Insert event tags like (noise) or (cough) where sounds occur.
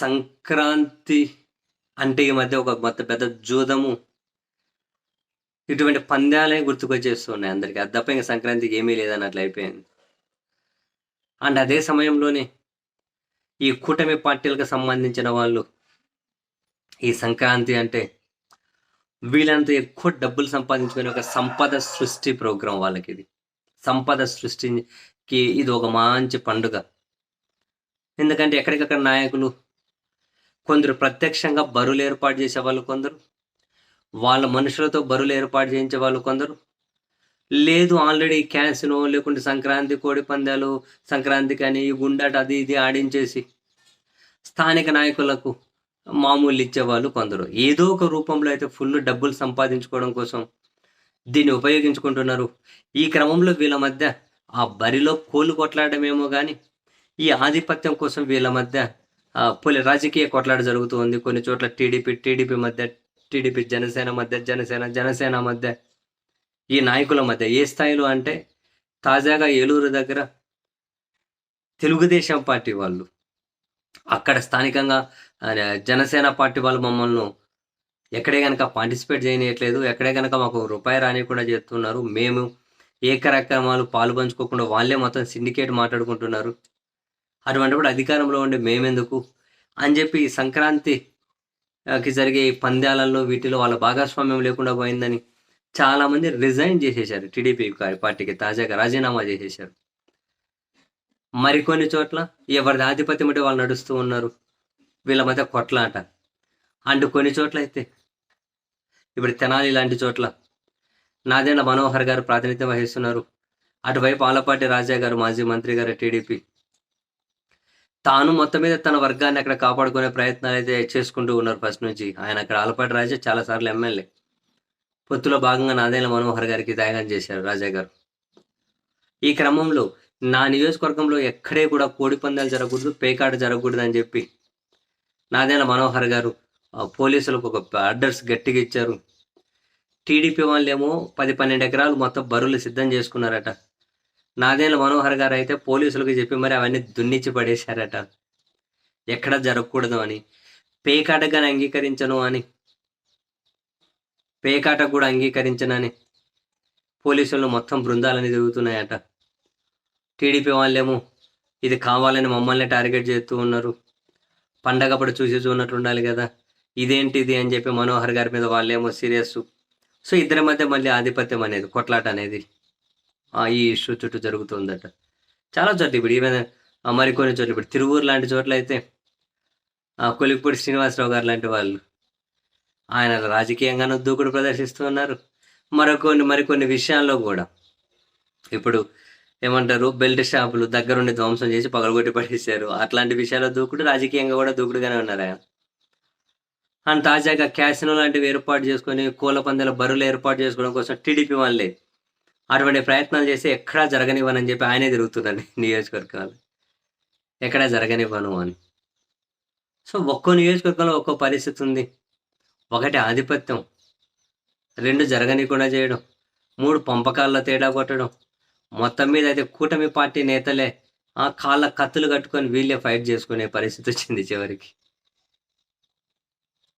సంక్రాంతి అంటే ఈ మధ్య ఒక మొత్త పెద్ద జూదము. ఇటువంటి పందాలే గుర్తుకొచ్చేస్తున్నాయి అందరికి. అది తప్ప ఇంకా సంక్రాంతికి ఏమీ లేదన్నట్లు అయిపోయింది. అండ్ అదే సమయంలోనే ఈ కూటమి పార్టీలకు సంబంధించిన వాళ్ళు ఈ సంక్రాంతి అంటే వీళ్ళంత ఎక్కువ డబ్బులు సంపాదించుకునే ఒక సంపద సృష్టి ప్రోగ్రాం వాళ్ళకి ఇది సంపద సృష్టికి ఇది ఒక మంచి పండుగ. ఎందుకంటే ఎక్కడికక్కడ నాయకులు కొందరు ప్రత్యక్షంగా బరువులు ఏర్పాటు చేసే వాళ్ళు కొందరు. వాళ్ళ మనుషులతో బరువులు ఏర్పాటు చేయించే వాళ్ళు కొందరు. లేదు ఆల్రెడీ క్యాన్సినో లేకుంటే సంక్రాంతి కోడి పందాలు సంక్రాంతి కానీ గుండాట అది ఇది ఆడించేసి స్థానిక నాయకులకు మామూలు ఇచ్చేవాళ్ళు కొందరు. ఏదో ఒక రూపంలో అయితే ఫుల్ డబ్బులు సంపాదించుకోవడం కోసం దీన్ని ఉపయోగించుకుంటున్నారు. ఈ క్రమంలో వీళ్ళ మధ్య ఆ బరిలో కోలు కొట్లాడమేమో కానీ ఈ ఆధిపత్యం కోసం వీళ్ళ మధ్య పులి రాజకీయ కొట్లాట జరుగుతూ ఉంది. కొన్ని చోట్ల టీడీపీ టీడీపీ మధ్య టీడీపీ జనసేన మధ్య జనసేన జనసేన మధ్య ఈ నాయకుల మధ్య ఏ స్థాయిలో అంటే తాజాగా ఏలూరు దగ్గర తెలుగుదేశం పార్టీ వాళ్ళు అక్కడ స్థానికంగా జనసేన పార్టీ వాళ్ళు మమ్మల్ని ఎక్కడే కనుక పార్టిసిపేట్ చేయనీయట్లేదు. ఎక్కడే కనుక మాకు రూపాయి రానియకుండా చేస్తున్నారు. మేము ఏ కార్యక్రమాలు పాలు పంచుకోకుండా వాళ్ళే మొత్తం సిండికేట్ మాట్లాడుకుంటున్నారు. అటువంటిప్పుడు అధికారంలో ఉండే మేమెందుకు? అని చెప్పి సంక్రాంతికి జరిగే పంద్యాలలో వీటిలో వాళ్ళ భాగస్వామ్యం లేకుండా పోయిందని చాలామంది రిజైన్ చేసేశారు. టీడీపీ పార్టీకి తాజాగా రాజీనామా చేసేశారు. మరికొన్ని చోట్ల ఎవరిది ఆధిపత్యం అంటే వాళ్ళు నడుస్తూ ఉన్నారు. వీళ్ళ మధ్య కొట్లాట. అండ్ కొన్ని చోట్ల అయితే ఇప్పుడు తెనాలి లాంటి చోట్ల నాదేండ్ల మనోహర్ గారు ప్రాతినిధ్యం వహిస్తున్నారు. అటువైపు ఆలపాటి రాజా గారు మాజీ మంత్రి గారు టీడీపీ తాను మొత్తం మీద తన వర్గాన్ని అక్కడ కాపాడుకునే ప్రయత్నాలు అయితే చేసుకుంటూ ఉన్నారు ఫస్ట్ నుంచి. ఆయన అక్కడ ఆలపాటి రాజా చాలా సార్లు ఎమ్మెల్యే. పొత్తులో భాగంగా నాదేండ్ల మనోహర్ గారికి త్యాగం చేశారు రాజా గారు. ఈ క్రమంలో నా నియోజకవర్గంలో ఎక్కడే కూడా కోడి పందాలు జరగకూడదు పేకాట జరగకూడదు అని చెప్పి నాదేండ్ల మనోహర్ గారు పోలీసులకు ఒక ఆర్డర్స్ గట్టిగా ఇచ్చారు. టీడీపీ వాళ్ళేమో పది పన్నెండు ఎకరాలు మొత్తం బరువులు సిద్ధం చేసుకున్నారట. నాదేండ్ల మనోహర్ గారు అయితే పోలీసులకు చెప్పి మరి అవన్నీ దున్నిచ్చి పడేశారట. ఎక్కడ జరగకూడదు అని. పేకాటగాని అంగీకరించను అని. పేకాట కూడా అంగీకరించనని పోలీసులు మొత్తం బృందాలని తిరుగుతున్నాయట. టీడీపీ వాళ్ళేమో ఇది కావాలని మమ్మల్ని టార్గెట్ చేస్తూ ఉన్నారు. పండగప్పుడు చూసి చూడనట్టు ఉండాలి కదా. ఇదేంటిది అని చెప్పి మనోహర్ గారి మీద వాళ్ళేమో సీరియస్ సో ఇద్దరి మధ్య మళ్ళీ ఆధిపత్యం అనేది కొట్లాట అనేది ఈ ఇష్యూ చుట్టూ జరుగుతుందట. చాలా చోట్ల ఇప్పుడు ఈవెన్ మరికొన్ని చోట్ల ఇప్పుడు తిరువూరు లాంటి చోట్ల అయితే ఆ, కొలిక్పూడి శ్రీనివాసరావు గారు లాంటి వాళ్ళు ఆయన రాజకీయంగానూ దూకుడు ప్రదర్శిస్తూ ఉన్నారు. మరికొన్ని మరికొన్ని విషయాల్లో కూడా. ఇప్పుడు ఏమంటారు బెల్ట్ షాపులు దగ్గరుండి ధ్వంసం చేసి పగలగొట్టి పడేశారు. అట్లాంటి విషయాల్లో దూకుడు రాజకీయంగా కూడా దూకుడుగానే ఉన్నారు ఆయన. అండ్ తాజాగా క్యాసినో లాంటివి ఏర్పాటు చేసుకొని కోళ్ళ పందాల బరువులు ఏర్పాటు చేసుకోవడం కోసం టీడీపీ వాళ్ళే అటువంటి ప్రయత్నాలు చేసి ఎక్కడా జరగనివ్వనని చెప్పి ఆయనే తిరుగుతుందండి (laughs) నియోజకవర్గాలు. ఎక్కడా జరగనివ్వను అని. సో ఒక్కో నియోజకవర్గంలో ఒక్కో పరిస్థితి ఉంది. ఒకటి ఆధిపత్యం. రెండు జరగనికుండా చేయడం. మూడు పంపకాల్లో తేడా కొట్టడం. మొత్తం మీద అయితే కూటమి పార్టీ నేతలే ఆ కాళ్ళ కత్తులు కట్టుకొని వీళ్ళే ఫైట్ చేసుకునే పరిస్థితి వచ్చింది చివరికి.